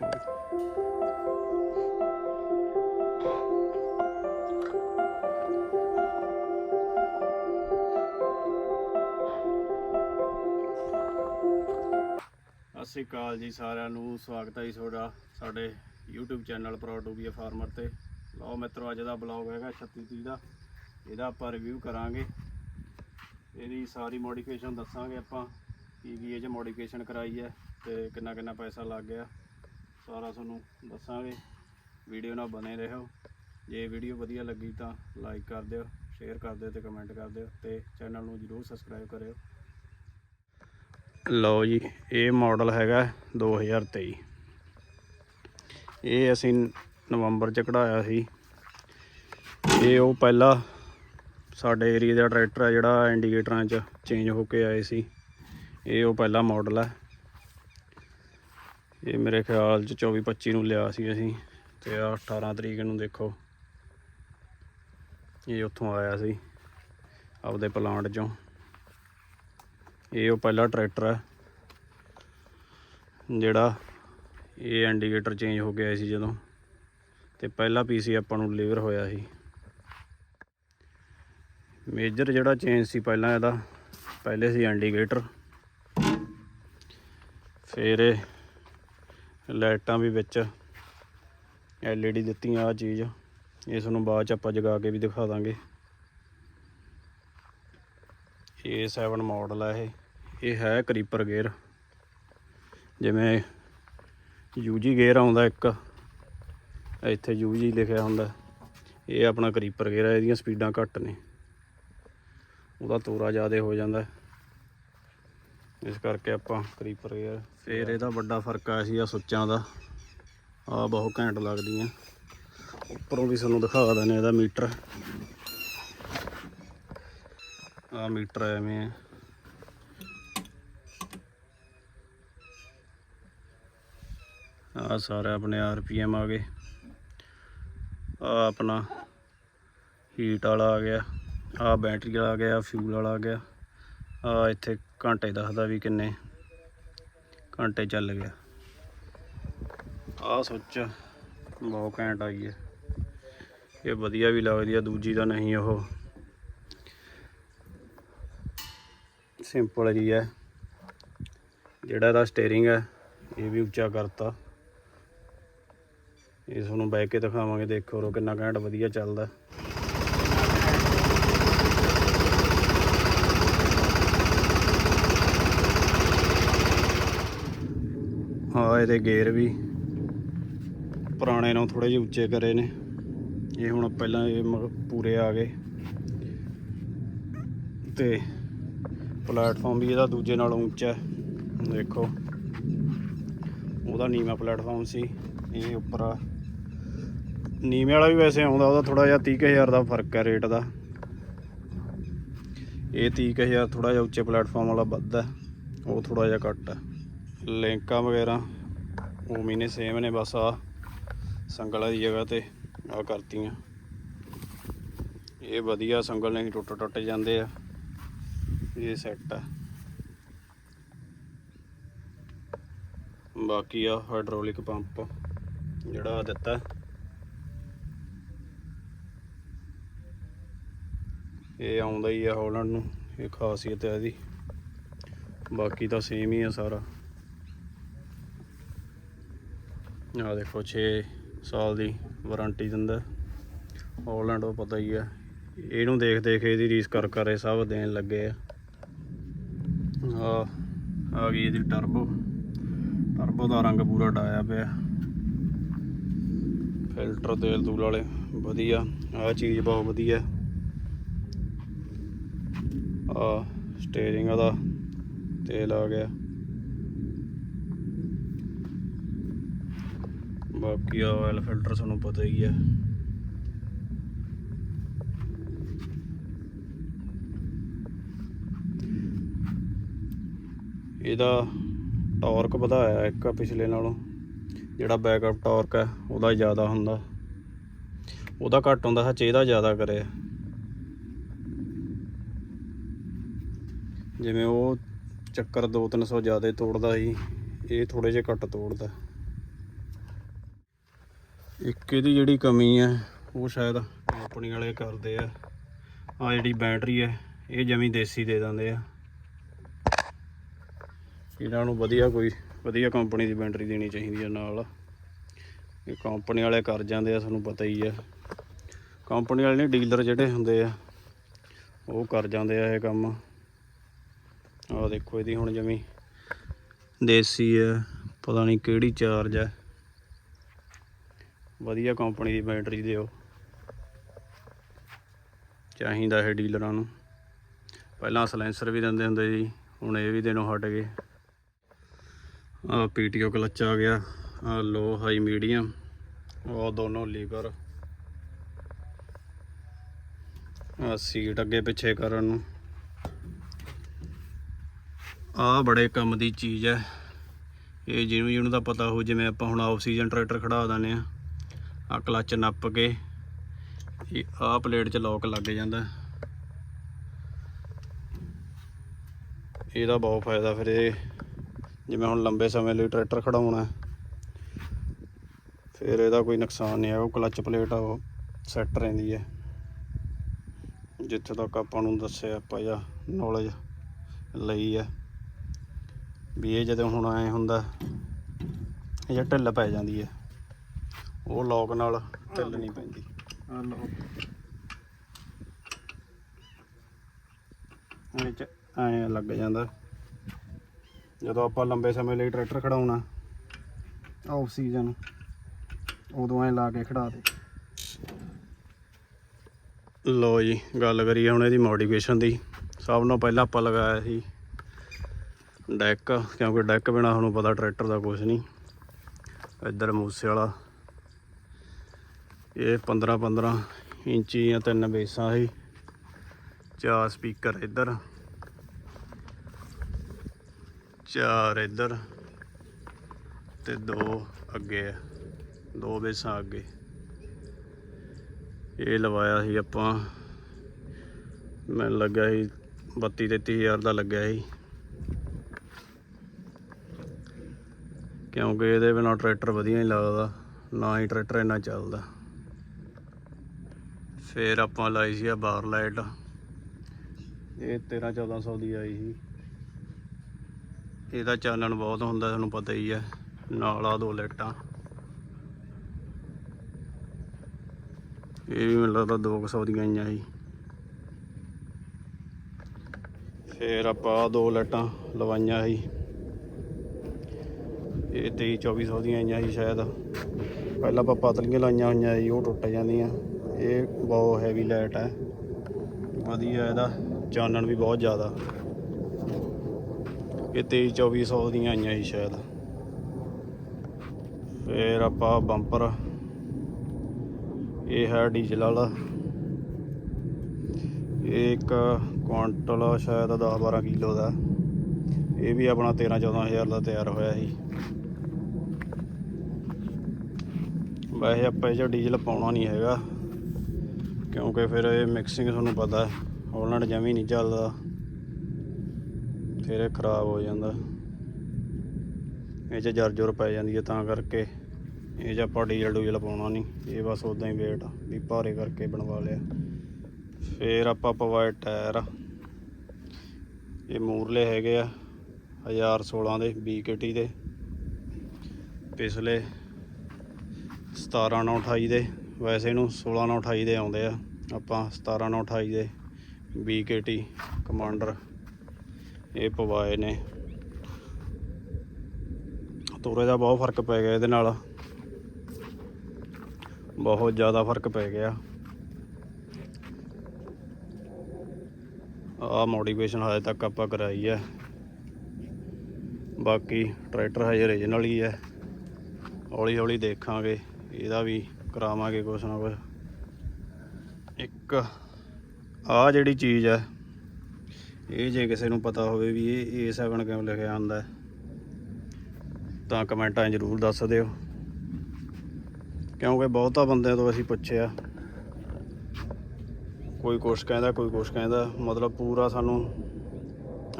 ਸਤਿ ਸ਼੍ਰੀ ਅਕਾਲ ਜੀ ਸਾਰਿਆਂ ਨੂੰ, ਸਵਾਗਤ ਹੈ ਜੀ ਤੁਹਾਡਾ ਸਾਡੇ YouTube channel proud to farmer ਤੇ। ਲਓ ਮਿੱਤਰੋ, ਅੱਜ ਦਾ ਬਲੌਗ ਹੈਗਾ 36 ਤੀਹ ਦਾ। ਇਹਦਾ ਆਪਾਂ ਰਿਵਿਊ ਕਰਾਂਗੇ। ਇਹਦੀ ਸਾਰੀ ਮੋਡੀਫਿਕੇਸ਼ਨ ਦੱਸਾਂਗੇ ਆਪਾਂ, ਕੀ ਕੀ ਇਹ ਚ ਮੋਡੀਫਿਕੇਸ਼ਨ ਕਰਾਈ ਹੈ ਤੇ ਕਿੰਨਾ ਕਿੰਨਾ ਪੈਸਾ ਲੱਗ ਗਿਆ। ਸਾਰਾ ਤੁਹਾਨੂੰ ਦੱਸਾਂਗੇ। ਵੀਡੀਓ ਨਾਲ ਬਨੇ ਰਹੋ। ਜੇ ਵੀਡੀਓ ਵਧੀਆ ਲੱਗੀ ਤਾਂ ਲਾਈਕ ਕਰ ਦਿਓ ਸ਼ੇਅਰ ਕਰ ਦਿਓ ਤੇ ਕਮੈਂਟ ਕਰ ਦਿਓ ਤੇ ਚੈਨਲ ਨੂੰ ਜਰੂਰ ਸਬਸਕ੍ਰਾਈਬ ਕਰਿਓ। ਲਓ ਜੀ, ਇਹ ਮਾਡਲ ਹੈਗਾ 2023 ਇਹ ਅਸੀਂ ਨਵੰਬਰ ਚ ਕਢਾਇਆ ਸੀ। ਇਹ ਉਹ ਪਹਿਲਾ ਸਾਡੇ ਏਰੀਆ ਦਾ ਟਰੈਕਟਰ ਹੈ ਜਿਹੜਾ ਇੰਡੀਕੇਟਰਾਂ 'ਚ ਚੇਂਜ ਹੋ ਕੇ ਆਏ ਸੀ। ਇਹ ਉਹ ਪਹਿਲਾ ਮਾਡਲ ਹੈ ਇਹ ਮੇਰੇ ਖਿਆਲ 'ਚ 24 25 ਨੂੰ ਲਿਆ ਸੀ ਅਸੀਂ ਤੇ ਆਹ 18 ਤਰੀਕ ਨੂੰ ਦੇਖੋ। ਇਹ ਉੱਥੋਂ ਆਇਆ ਸੀ ਆਪਦੇ ਪਲਾਂਟ 'ਚੋਂ। ਇਹ ਉਹ ਪਹਿਲਾ ਟਰੈਕਟਰ ਹੈ ਜਿਹੜਾ ਇਹ ਇੰਡੀਕੇਟਰ ਚੇਂਜ ਹੋ ਗਿਆ ਸੀ ਜਦੋਂ ਤੇ ਪਹਿਲਾ ਪੀਸੀ ਆਪਾਂ ਨੂੰ ਡਿਲੀਵਰ ਹੋਇਆ ਸੀ। ਮੇਜਰ ਜਿਹੜਾ ਚੇਂਜ ਸੀ ਪਹਿਲਾਂ ਇਹਦਾ, ਪਹਿਲੇ ਸੀ ਇੰਡੀਕੇਟਰ ਫਿਰ ਲਾਈਟਾਂ ਵੀ ਵਿੱਚ ਐਲਈਡੀ ਦਿੱਤੀਆਂ ਆ ਚੀਜ਼। ਇਸ ਨੂੰ ਬਾਅਦ ਚ ਆਪਾਂ ਜਗਾ ਕੇ ਵੀ ਦਿਖਾ ਦਾਂਗੇ। ਇਹ 7 ਮਾਡਲ ਹੈ ਇਹ। ਇਹ ਹੈ ਕਰੀਪਰ ਗੇਅਰ ਜਿਵੇਂ ਯੂਜੀ ਗੇਅਰ ਆਉਂਦਾ ਇੱਕ। ਇੱਥੇ ਯੂਜੀ ਲਿਖਿਆ ਹੁੰਦਾ। ਇਹ ਆਪਣਾ ਕਰੀਪਰ ਗੇਅਰ ਹੈ ਇਹਦੀਆਂ ਸਪੀਡਾਂ ਘੱਟ ਨੇ। ਉਹਦਾ ਤੋਰਾ ਜ਼ਿਆਦਾ ਹੋ ਜਾਂਦਾ। ਇਸ ਕਰਕੇ ਆਪਾਂ ਕਰੀਪਰ ਗੇਅਰ ਫਿਰ ਇਹਦਾ ਵੱਡਾ ਫ਼ਰਕ ਆਇਆ ਸੀ ਆ ਸੁੱਚਾਂ ਦਾ। ਆ ਬਹੁਤ ਘੈਂਟ ਲੱਗਦੀਆਂ ਉੱਪਰੋਂ ਵੀ ਸਾਨੂੰ ਦਿਖਾ ਦਿੰਦੇ ਇਹਦਾ ਮੀਟਰ। ਆ ਮੀਟਰ ਐਵੇਂ ਹੈ ਆ ਸਾਰਾ ਆਪਣੇ ਆਰਪੀਐਮ ਆ ਗਏ। ਆ ਆਪਣਾ ਹੀਟ ਵਾਲਾ ਆ ਗਿਆ। ਆ ਬੈਟਰੀ ਵਾਲਾ ਆ ਗਿਆ ਫਿਊਲ ਵਾਲਾ ਆ ਗਿਆ। ਆ, ਇੱਥੇ ਘੰਟੇ ਦੱਸਦਾ ਵੀ ਕਿੰਨੇ ਘੰਟੇ ਚੱਲ ਗਿਆ ਆ ਸੁੱਚ, ਬਹੁਤ ਘੈਂਟ ਆਈ ਹੈ ਇਹ ਵਧੀਆ ਵੀ ਲੱਗਦੀ ਆ, ਦੂਜੀ ਦਾ ਨਹੀਂ ਉਹ। ਸਿੰਪਲ ਜੀ ਹੈ ਜਿਹੜਾ ਇਹਦਾ ਸਟੀਅਰਿੰਗ ਹੈ ਇਹ ਵੀ ਉੱਚਾ ਕਰਤਾ। ਇਹ ਤੁਹਾਨੂੰ ਬਹਿ ਕੇ ਦਿਖਾਵਾਂਗੇ, ਦੇਖੋ ਰੋ ਕਿੰਨਾ ਘੈਂਟ ਵਧੀਆ ਚੱਲਦਾ। ਹਾਂ, ਇਹਦੇ ਗੇਅਰ ਵੀ। ਪੁਰਾਣੇ ਨਾਲੋਂ ਥੋੜੇ ਜਿਹੇ ਉੱਚੇ ਕਰੇ ਨੇ। ਇਹ ਹੁਣ ਪਹਿਲਾਂ ਇਹ ਮ- ਪੂਰੇ ਆ ਗਏ। ਤੇ ਪਲੇਟਫਾਰਮ ਵੀ ਇਹਦਾ ਦੂਜੇ ਨਾਲੋਂ ਉੱਚਾ ਦੇਖੋ, ਉਹਦਾ ਨੀਵਾਂ ਪਲੇਟਫਾਰਮ ਸੀ। ਇਹ ਉੱਪਰ ਆ। ਨੀਵੇਂ ਵਾਲਾ ਵੀ ਵੈਸੇ ਆਉਂਦਾ, ਉਹਦਾ ਥੋੜਾ ਜਿਹਾ 30000 ਦਾ ਫ਼ਰਕ ਹੈ ਰੇਟ ਦਾ। ਇਹ 30000 ਥੋੜਾ ਜਿਹਾ ਉੱਚੇ ਪਲੇਟਫਾਰਮ ਵਾਲਾ ਵੱਧ ਹੈ। ਉਹ ਥੋੜਾ ਜਿਹਾ ਘੱਟ ਹੈ। ਲਿੰਕਾਂ ਵਗੈਰਾ ਉਵੇਂ ਨੇ ਸੇਮ ਨੇ ਬਸ ਆ ਸੰਗਲਾਂ ਦੀ ਜਗ੍ਹਾ ਤੇ ਆ ਕਰਤੀਆਂ। ਇਹ ਵਧੀਆ ਸੰਗਲ ਨਹੀਂ ਟੁੱਟ ਟੁੱਟ ਜਾਂਦੇ ਆ। ਇਹ ਸੈੱਟ ਆ। ਬਾਕੀ ਆ ਹਾਈਡ੍ਰੋਲਿਕ ਪੰਪ ਜਿਹੜਾ ਆਹ ਦਿੱਤਾ। ਇਹ ਆਉਂਦਾ ਹੀ ਆ ਹਾਲੈਂਡ ਨੂੰ, ਇਹ ਖਾਸੀਅਤ ਹੈ ਇਹਦੀ। ਬਾਕੀ ਤਾਂ ਸੇਮ ਹੀ ਆ ਸਾਰਾ। ਆ ਦੇਖੋ 6 ਸਾਲ ਦੀ ਵਾਰੰਟੀ ਦਿੰਦਾ ਹਾਲੈਂਡ ਉਹ ਪਤਾ ਹੀ ਆ। ਇਹਨੂੰ ਦੇਖ ਦੇਖ ਇਹਦੀ ਰੀਸ ਕਰ ਕਰ ਇਹ ਸਭ ਦੇਣ ਲੱਗੇ ਆ। ਆ ਆ ਗਈ ਇਹਦੀ ਟਰਬੋ ਟਰਬੋ ਦਾ ਰੰਗ ਪੂਰਾ ਡਾਇਆ ਪਿਆ। ਫਿਲਟਰ ਤੇਲ ਤੂਲ ਵਾਲੇ, ਵਧੀਆ। ਆ ਚੀਜ਼ ਬਹੁਤ ਵਧੀਆ। ਆ ਸਟੀਅਰਿੰਗ ਦਾ ਤੇਲ ਆ ਗਿਆ। ਬਾਕੀ ਆ ਆਇਲ ਫਿਲਟਰ ਤੁਹਾਨੂੰ ਪਤਾ ਹੀ ਹੈ ਇਹਦਾ ਟਾਰਕ ਵਧਾਇਆ ਇੱਕ ਪਿਛਲੇ ਨਾਲੋਂ। ਜਿਹੜਾ ਬੈਕਅਪ ਟਾਰਕ ਹੈ ਉਹਦਾ ਜ਼ਿਆਦਾ ਹੁੰਦਾ। ਉਹਦਾ ਘੱਟ ਹੁੰਦਾ ਸੱਚ ਇਹਦਾ ਜ਼ਿਆਦਾ ਕਰਿਆ। ਜਿਵੇਂ ਉਹ ਚੱਕਰ 2-300 ਜ਼ਿਆਦਾ ਤੋੜਦਾ ਸੀ, ਇਹ ਥੋੜੇ ਜਿਹਾ ਘੱਟ ਤੋੜਦਾ। ਇੱਕ ਇਹਦੀ ਜਿਹੜੀ ਕਮੀ ਹੈ ਉਹ ਸ਼ਾਇਦ ਕੰਪਨੀ ਵਾਲੇ ਕਰਦੇ ਆ। ਆ ਜਿਹੜੀ ਬੈਟਰੀ ਹੈ ਇਹ ਜਮੀ ਦੇਸੀ ਦੇ ਦਿੰਦੇ ਆ। ਇਹਨਾਂ ਨੂੰ ਵਧੀਆ ਕੋਈ, ਵਧੀਆ ਕੰਪਨੀ ਦੀ ਬੈਟਰੀ ਦੇਣੀ ਚਾਹੀਦੀ ਹੈ ਨਾਲ। ਇਹ ਕੰਪਨੀ ਵਾਲੇ ਕਰ ਜਾਂਦੇ ਆ ਤੁਹਾਨੂੰ ਪਤਾ ਹੀ ਆ। ਕੰਪਨੀ ਵਾਲੇ ਨੇ, ਡੀਲਰ ਜਿਹੜੇ ਹੁੰਦੇ ਆ, ਉਹ ਕਰ ਜਾਂਦੇ ਆ ਇਹ ਕੰਮ। ਆਹ ਦੇਖੋ ਇਹਦੀ ਹੁਣ ਜਮੀ ਦੇਸੀ ਹੈ ਪਤਾ ਨਹੀਂ ਕਿਹੜੀ ਚਾਰਜ ਹੈ ਵਧੀਆ ਕੰਪਨੀ ਦੀ ਬੈਟਰੀ ਦਿਓ। ਚਾਹੀਦਾ ਹੈ ਡੀਲਰਾਂ ਨੂੰ। ਪਹਿਲਾਂ ਸਲੈਂਸਰ ਵੀ ਦਿੰਦੇ ਹੁੰਦੇ ਜੀ ਹੁਣ ਇਹ ਵੀ ਦੇਣੋਂ ਹਟ ਗਏ। ਆ ਪੀਟੀਓ ਕਲਚ ਆ ਗਿਆ, ਆ ਲੋ ਹਾਈ ਮੀਡੀਅਮ ਉਹ ਦੋਨੋਂ ਲੀਵਰ ਆ ਸੀਟ ਅੱਗੇ ਪਿੱਛੇ ਕਰਨ ਨੂੰ। ਆ ਬੜੇ ਕੰਮ ਦੀ ਚੀਜ਼ ਹੈ। ਇਹ ਜਿਹਨੂੰ ਜਿਹਨੂੰ ਦਾ ਪਤਾ ਹੋ ਜਿਵੇਂ ਆਪਾਂ ਹੁਣ ਆਕਸੀਜਨ ਟਰੈਕਟਰ ਖੜਾ ਦਾਨੇ ਆ ਆ ਕਲੱਚ ਨੱਪ ਕੇ ਇਹ ਆ ਪਲੇਟ 'ਚ ਲੋਕ ਲੱਗ ਜਾਂਦਾ। ਇਹਦਾ ਬਹੁਤ ਫਾਇਦਾ ਫਿਰ ਇਹ, ਜਿਵੇਂ ਹੁਣ ਲੰਬੇ ਸਮੇਂ ਲਈ ਟਰੈਕਟਰ ਖੜਾਉਣਾ ਫਿਰ ਇਹਦਾ ਕੋਈ ਨੁਕਸਾਨ ਨਹੀਂ ਹੈ ਉਹ ਕਲੱਚ ਪਲੇਟ ਆ, ਉਹ ਸੈੱਟ ਰਹਿੰਦੀ ਹੈ। ਜਿੱਥੇ ਤੱਕ ਆਪਾਂ ਨੂੰ ਦੱਸਿਆ ਆਪਾਂ ਜਾਂ ਨੌਲੇਜ ਲਈ ਹੈ ਵੀ ਇਹ ਜਦੋਂ ਹੁਣ ਐ ਹੁੰਦਾ, ਇਹ ਜਾਂ ਢਿੱਲ ਪੈ ਜਾਂਦੀ ਹੈ। ਉਹ ਲੋਕ ਨਾਲ ਨਹੀਂ ਪੈਂਦੀ। ਆ ਲਓ ਐ ਚ ਐ ਲੱਗ ਜਾਂਦਾ। ਜਦੋਂ ਆਪਾਂ ਲੰਬੇ ਸਮੇਂ ਲਈ ਟਰੈਕਟਰ ਖੜਾਉਣਾ ਆਫ ਸੀਜ਼ਨ ਉਦੋਂ ਐ ਲਾ ਕੇ ਖੜਾ ਦੇ। ਲੋ ਜੀ ਗੱਲ ਕਰੀਏ ਹੁਣ ਇਹਦੀ ਮੋਡੀਫਿਕੇਸ਼ਨ ਦੀ। ਸਭ ਤੋਂ ਪਹਿਲਾਂ ਆਪਾਂ ਲਗਾਇਆ ਸੀ ਡੈਕ ਕਿਉਂਕਿ ਡੈਕ ਬਿਨਾ ਤੁਹਾਨੂੰ ਪਤਾ ਟਰੈਕਟਰ ਦਾ ਕੁਝ ਨਹੀਂ। ਇੱਧਰ ਮੂਸੇ ਵਾਲਾ। ਇਹ 15 15 ਇੰਚੀ ਜਾਂ ਤਿੰਨ ਬੇਸਾਂ ਸੀ। ਚਾਰ ਸਪੀਕਰ ਇੱਧਰ, ਚਾਰ ਇੱਧਰ ਤੇ ਦੋ ਅੱਗੇ ਆ, ਦੋ ਬੇਸਾਂ ਅੱਗੇ। ਇਹ ਲਵਾਇਆ ਸੀ ਆਪਾਂ, ਮੈਨੂੰ ਲੱਗਾ ਸੀ 32 33000 ਦਾ ਲੱਗਿਆ ਸੀ। ਕਿਉਂਕਿ ਇਹਦੇ ਬਿਨਾ ਟਰੈਕਟਰ ਵਧੀਆ ਨਹੀਂ ਲੱਗਦਾ, ਨਾ ਹੀ ਟਰੈਕਟਰ ਇੰਨਾ ਚੱਲਦਾ। ਫਿਰ ਆਪਾਂ ਲਾਈ ਸੀ ਆ ਬਾਰ ਲਾਈਟ। ਇਹ 13 1400 ਦੀ ਆਈ ਸੀ। ਇਹਦਾ ਚਾਨਣ ਬਹੁਤ ਹੁੰਦਾ, ਤੁਹਾਨੂੰ ਪਤਾ ਹੀ ਹੈ ਨਾਲ ਆ ਦੋ ਲਾਈਟਾਂ। ਇਹ ਵੀ ਮੈਨੂੰ ਲੱਗਦਾ 200 ਦੀਆਂ ਆਈਆਂ ਸੀ। ਫਿਰ ਆਪਾਂ ਆਹ ਦੋ ਲਾਈਟਾਂ ਲਵਾਈਆਂ ਸੀ। ਇਹ 23 2400 ਦੀਆਂ ਆਈਆਂ ਸੀ ਸ਼ਾਇਦ। ਪਹਿਲਾਂ ਆਪਾਂ ਪਤਲੀਆਂ ਲਾਈਆਂ ਹੋਈਆਂ ਸੀ, ਉਹ ਟੁੱਟ ਜਾਂਦੀਆਂ। ਇਹ ਬਹੁਤ ਹੈਵੀ ਲਾਈਟ ਹੈ ਵਧੀਆ ਇਹਦਾ, ਚਾਨਣ ਵੀ ਬਹੁਤ ਜ਼ਿਆਦਾ। ਇਹ 23 2400 ਦੀਆਂ ਆਈਆਂ ਸੀ ਸ਼ਾਇਦ। ਫਿਰ ਆਪਾਂ ਬੰਪਰ ਇਹ ਹੈ ਡੀਜ਼ਲ ਵਾਲਾ। ਇਹ ਇੱਕ ਕੁਆਂਟਲ ਸ਼ਾਇਦ 10 12 ਕਿਲੋ ਦਾ। ਇਹ ਵੀ ਆਪਣਾ 13 14000 ਦਾ ਤਿਆਰ ਹੋਇਆ ਸੀ। ਵੈਸੇ ਆਪਾਂ ਇਹ 'ਚ ਡੀਜ਼ਲ ਪਾਉਣਾ ਨਹੀਂ ਹੈਗਾ। ਕਿਉਂਕਿ ਫਿਰ ਇਹ ਮਿਕਸਿੰਗ ਤੁਹਾਨੂੰ ਪਤਾ ਹੋਲੈਂਡ ਜਮੀ ਨਹੀਂ ਚੱਲਦਾ। ਫਿਰ ਇਹ ਖਰਾਬ ਹੋ ਜਾਂਦਾ। ਇਹ 'ਚ ਜਰ ਜੁਰ ਪੈ ਜਾਂਦੀ ਹੈ ਤਾਂ ਕਰਕੇ। ਇਹ 'ਚ ਆਪਾਂ ਡੀਜ਼ਲ ਡੂਜ਼ਲ ਪਾਉਣਾ ਨਹੀਂ। ਇਹ ਬਸ ਉਦਾਂ ਹੀ ਵੇਟ ਵੀ ਭਾਰੇ ਕਰਕੇ ਬਣਵਾ ਲਿਆ। ਫਿਰ ਆਪਾਂ ਪਵਾਏ ਟਾਇਰ। ਇਹ ਮੂਰਲੇ ਹੈਗੇ ਆ 1016 ਦੇ BKT ਦੇ। ਪਿਛਲੇ 17 9 28 ਦੇ। ਵੈਸੇ ਇਹਨੂੰ 16 9 28 ਦੇ ਆਉਂਦੇ ਆ। ਆਪਾਂ 17 9 28 ਦੇ BKT ਕਮਾਂਡਰ ਇਹ ਪਵਾਏ ਨੇ। ਤੋਰੇ ਦਾ ਬਹੁਤ ਫ਼ਰਕ ਪੈ ਗਿਆ ਇਹਦੇ ਨਾਲ। ਬਹੁਤ ਜ਼ਿਆਦਾ ਫ਼ਰਕ ਪੈ ਗਿਆ। ਆ ਮੋਡੀਫਿਕੇਸ਼ਨ ਹਜੇ ਤੱਕ ਆਪਾਂ ਕਰਾਈ ਹੈ। ਬਾਕੀ ਟਰੈਕਟਰ ਹਜੇ ਓਰੀਜਨਲ ਹੀ ਹੈ। ਹੌਲੀ ਹੌਲੀ ਦੇਖਾਂਗੇ। ਇਹਦਾ ਵੀ ਕਰਾਵਾਂਗੇ ਕੁਛ ਨਾ ਕੁਛ। ਇੱਕ ਆ ਜਿਹੜੀ ਚੀਜ਼ ਹੈ, ਇਹ ਜੇ ਕਿਸੇ ਨੂੰ ਪਤਾ ਹੋਵੇ ਵੀ ਇਹ A7 ਕਿਉਂ ਲਿਖਿਆ ਹੁੰਦਾ ਤਾਂ ਕਮੈਂਟਾਂ ਜ਼ਰੂਰ ਦੱਸ ਦਿਓ। ਕਿਉਂਕਿ ਬਹੁਤਾ ਬੰਦਿਆਂ ਤੋਂ ਅਸੀਂ ਪੁੱਛਿਆ। ਕੋਈ ਕੁਛ ਕਹਿੰਦਾ, ਕੋਈ ਕੁਛ ਕਹਿੰਦਾ, ਮਤਲਬ ਪੂਰਾ ਸਾਨੂੰ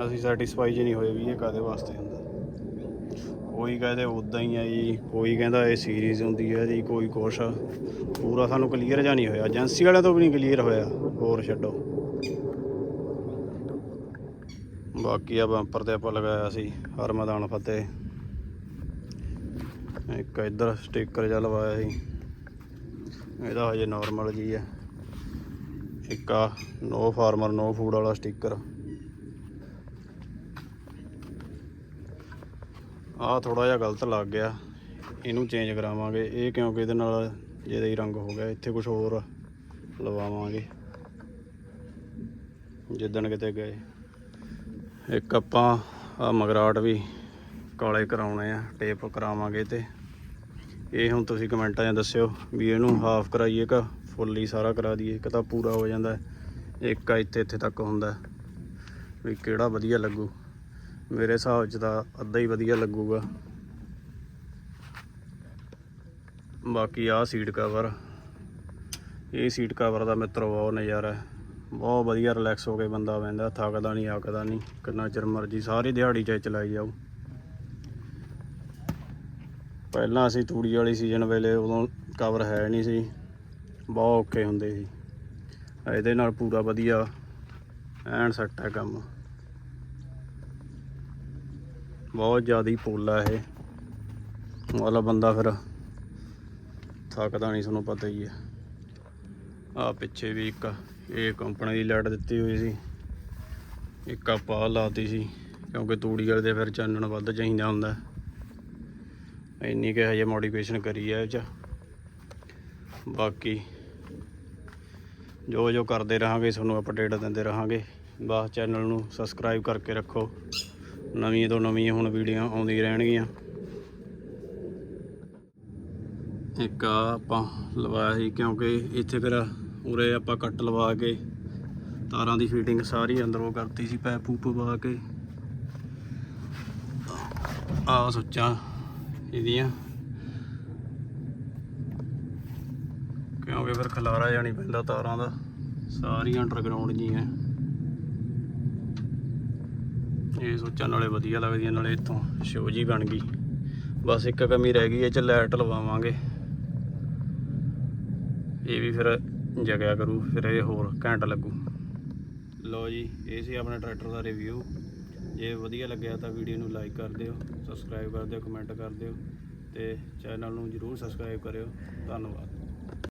ਅਸੀਂ ਸੈਟੀਸਫਾਈ ਜੀ ਨਹੀਂ ਹੋਏ ਵੀ ਇਹ ਕਾਦੇ ਵਾਸਤੇ ਹੁੰਦਾ। ਕੋਈ ਕਹਿੰਦੇ ਉਦਾਂ ਹੀ ਆ ਜੀ, ਕੋਈ ਕਹਿੰਦਾ ਇਹ ਸੀਰੀਜ਼ ਹੁੰਦੀ ਹੈ ਜੀ, ਕੋਈ ਕੁਛ। ਪੂਰਾ ਸਾਨੂੰ ਕਲੀਅਰ ਜਾਂ ਨਹੀਂ ਹੋਇਆ। ਏਜੰਸੀ ਵਾਲਿਆਂ ਤੋਂ ਵੀ ਨਹੀਂ ਕਲੀਅਰ ਹੋਇਆ। ਹੋਰ ਛੱਡੋ। ਬਾਕੀ ਆ ਬੰਪਰ ਤੇ ਆਪਾਂ ਲਗਾਇਆ ਸੀ ਹਰ ਮੈਦਾਨ ਫਤਿਹ। ਇੱਕ ਇੱਧਰ ਸਟicker ਜਿਹਾ ਲਵਾਇਆ ਸੀ। ਇਹਦਾ ਹਜੇ ਨਾਰਮਲ ਜੀ ਹੈ ਇੱਕ ਆ ਨੋ ਫਾਰਮਰ ਨੋ ਫੂਡ ਵਾਲਾ ਸਟicker ਆ ਥੋੜਾ ਜਿਹਾ ਗਲਤ ਲੱਗ ਗਿਆ। ਇਹਨੂੰ ਚੇਂਜ ਕਰਾਵਾਂਗੇ। ਇਹ ਕਿਉਂਕਿ ਇਹਦੇ ਨਾਲ ਜਿਹਦਾ ਹੀ ਰੰਗ ਹੋ ਗਿਆ, ਇੱਥੇ ਕੁਝ ਹੋਰ ਲਵਾਵਾਂਗੇ। ਜਿੱਦਣ ਕਿਤੇ ਗਏ। ਇੱਕ ਆਪਾਂ ਆ ਮਗਰਾਟ ਵੀ ਕਾਲੇ ਕਰਾਉਣੇ ਆ ਟੇਪ ਕਰਾਵਾਂਗੇ ਤੇ। ਇਹ ਹੁਣ ਤੁਸੀਂ ਕਮੈਂਟਾਂ 'ਚ ਦੱਸਿਓ ਵੀ ਇਹਨੂੰ ਹਾਫ ਕਰਾਈਏ ਕਿ ਹੀ ਸਾਰਾ ਕਰਾ ਦਈਏ? ਇੱਕ ਤਾਂ ਪੂਰਾ ਹੋ ਜਾਂਦਾ। ਇੱਕ ਆ ਇੱਥੇ ਇੱਥੇ ਤੱਕ ਹੁੰਦਾ। ਵੀ ਕਿਹੜਾ ਵਧੀਆ ਲੱਗੂ। ਮੇਰੇ ਹਿਸਾਬ 'ਚ ਤਾਂ ਅੱਧਾ ਹੀ ਵਧੀਆ ਲੱਗੂਗਾ। ਬਾਕੀ ਆਹ ਸੀਟ ਕਵਰ ਇਹ ਸੀਟ ਕਵਰ ਦਾ ਮਿੱਤਰੋ ਬਹੁਤ ਨਜ਼ਾਰਾ ਹੈ। ਬਹੁਤ ਵਧੀਆ ਰਿਲੈਕਸ ਹੋ ਕੇ ਬੰਦਾ ਬਹਿੰਦਾ, ਥੱਕਦਾ ਨਹੀਂ ਆਕਦਾ ਨਹੀਂ ਕਿੰਨਾ ਚਿਰ ਮਰਜ਼ੀ ਸਾਰੀ ਦਿਹਾੜੀ ਚਾਹੇ ਚਲਾਈ ਜਾਓ। ਪਹਿਲਾਂ ਅਸੀਂ ਤੂੜੀ ਵਾਲੀ ਸੀਜ਼ਨ ਵੇਲੇ ਉਦੋਂ ਕਵਰ ਹੈ ਨਹੀਂ ਸੀ, ਬਹੁਤ ਔਖੇ ਹੁੰਦੇ ਸੀ। ਇਹਦੇ ਨਾਲ ਪੂਰਾ ਵਧੀਆ ਐਨ ਸੈੱਟ ਹੈ ਕੰਮ। ਬਹੁਤ ਜ਼ਿਆਦਾ ਹੀ ਪੋਲਾ ਇਹ। ਵਾਲਾ ਬੰਦਾ ਫਿਰ ਥੱਕਦਾ ਨਹੀਂ, ਤੁਹਾਨੂੰ ਪਤਾ ਹੀ ਹੈ। ਆ ਪਿੱਛੇ ਵੀ ਇੱਕ, ਇਹ ਕੰਪਨੀ ਦੀ ਲਾਈਟ ਦਿੱਤੀ ਹੋਈ ਸੀ। ਇੱਕ ਆਪਾਂ ਲਾਤੀ ਸੀ, ਕਿਉਂਕਿ ਤੂੜੀ ਵਾਲੇ ਦੇ ਫਿਰ ਚਾਨਣ ਵੱਧ ਚਾਹੀਦਾ ਹੁੰਦਾ। ਇੰਨੀ ਕਿ ਹਜੇ ਮੋਡੀਫਿਕੇਸ਼ਨ ਕਰੀ ਹੈ ਇਹ ਚ। ਬਾਕੀ ਜੋ ਜੋ ਕਰਦੇ ਰਹਾਂਗੇ, ਤੁਹਾਨੂੰ ਅਪਡੇਟ ਦਿੰਦੇ ਰਹਾਂਗੇ। ਬਸ ਚੈਨਲ ਨੂੰ ਸਬਸਕ੍ਰਾਈਬ ਕਰਕੇ ਰੱਖੋ। ਨਵੀਆਂ ਤੋਂ ਨਵੀਆਂ ਹੁਣ ਵੀਡੀਓ ਆਉਂਦੀਆਂ ਰਹਿਣਗੀਆਂ। ਇੱਕ ਆ ਆਪਾਂ ਲਵਾਇਆ ਸੀ ਕਿਉਂਕਿ ਇੱਥੇ ਫਿਰ ਉਰੇ ਆਪਾਂ ਕੱਟ ਲਵਾ ਕੇ ਤਾਰਾਂ ਦੀ ਫਿਟਿੰਗ ਸਾਰੀ ਅੰਦਰੋਂ ਕਰਤੀ ਸੀ, ਪੈਪ ਪੂਪ ਪਵਾ ਕੇ। ਆ ਸੁੱਚਾਂ ਇਹਦੀਆਂ। ਕਿਉਂਕਿ ਫਿਰ ਖਲਾਰਾ ਜਾਣੀ ਪੈਂਦਾ ਤਾਰਾਂ ਦਾ। ਸਾਰੀਆਂ ਅੰਡਰਗਰਾਉਂਡ ਜੀਆਂ। ਇਹ ਸੋਚਾਂ ਨਾਲੇ ਵਧੀਆ ਲੱਗਦੀਆਂ ਨਾਲੇ ਇੱਥੋਂ ਸ਼ੋ ਜੀ ਬਣ ਗਈ। ਬਸ ਇੱਕ ਕਮੀ ਰਹਿ ਗਈ ਇਹ ਚ ਲਾਈਟ ਲਵਾਵਾਂਗੇ। ਇਹ ਵੀ ਫਿਰ ਜਗਿਆ ਕਰੂ, ਫਿਰ ਇਹ ਹੋਰ ਘੰਟਾ ਲੱਗੂ। ਲਓ ਜੀ, ਇਹ ਸੀ ਆਪਣੇ ਟਰੈਕਟਰ ਦਾ ਰਿਵਿਊ ਜੇ ਵਧੀਆ ਲੱਗਿਆ ਤਾਂ ਵੀਡੀਓ ਨੂੰ ਲਾਈਕ ਕਰ ਦਿਓ ਸਬਸਕ੍ਰਾਈਬ ਕਰ ਦਿਓ ਕਮੈਂਟ ਕਰ ਦਿਓ ਤੇ ਚੈਨਲ ਨੂੰ ਜਰੂਰ ਸਬਸਕ੍ਰਾਈਬ ਕਰਿਓ। ਧੰਨਵਾਦ।